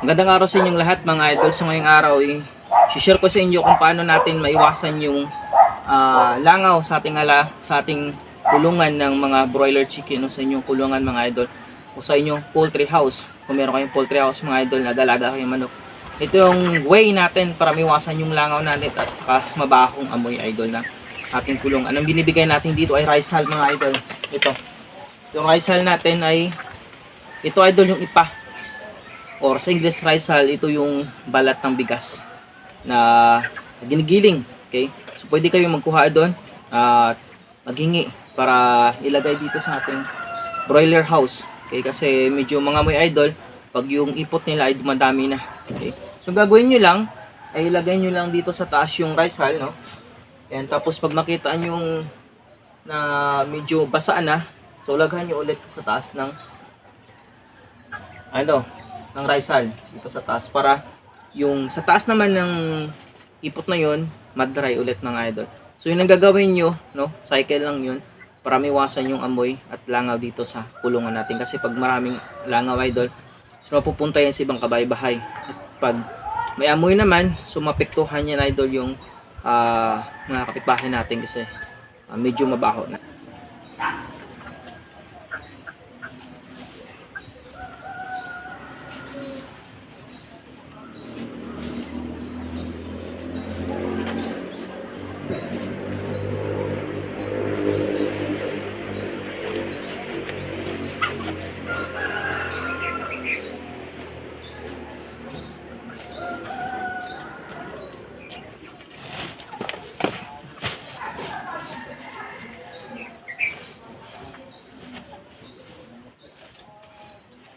Magandang araw sa inyong lahat mga idol. So ngayong araw eh, share ko sa inyo kung paano natin maiwasan yung ah, langaw sa ating ala, sa ating kulungan ng mga broiler chicken o sa inyong kulungan mga idol o sa inyong poultry house. Kung meron kayong poultry house mga idol, nagalaga kayong manok. Ito yung way natin para maiwasan yung langaw natin at saka mabahong amoy idol na ating kulong. Anong binibigay natin dito ay rice hull mga idol. Ito. Yung rice hull natin ay ito idol yung ipa or sa English hull, ito yung balat ng bigas na ginigiling. Okay? So, pwede kayo magkuha doon at maghingi para ilagay dito sa ating broiler house. Okay? Kasi medyo mga may idol, pag yung ipot nila ay dumadami na. Okay? So, gagawin nyo lang, ay ilagay nyo lang dito sa taas yung hull, no? Yan, tapos pag makita yung na medyo basa na, so laghan nyo ulit sa taas ng ano, ng hull dito sa taas para yung sa taas naman ng ipot na yon mad-dry ulit ng idol. So yun ang gagawin nyo, no? Cycle lang yun para maiwasan yung amoy at langaw dito sa kulungan natin kasi pag maraming langaw idol, so mapupunta yan sa ibang kabay-bahay. At pag may amoy naman, so mapektuhan yan idol yung ah, mga kapitbahay natin kasi ah, medyo mabaho na.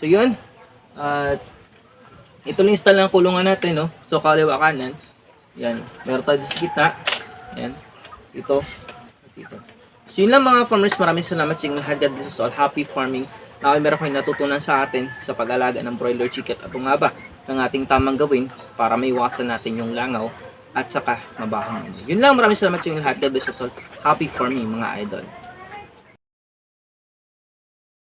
So yun. At ito lang install ng kulungan natin, no? So kaliwa kanan. Yan. Meron tayo sa gitna. Yan. Ito. At ito. So yun lang mga farmers. Maraming salamat sa inyong lahat. God bless all. Happy farming. Now, meron kayong natutunan sa atin sa pag-alaga ng broiler chicken. At nga ba ng ating tamang gawin para maiwasan natin yung langaw at saka mabahong. Yun lang. Maraming salamat sa inyong lahat. God bless all. Happy farming mga idol.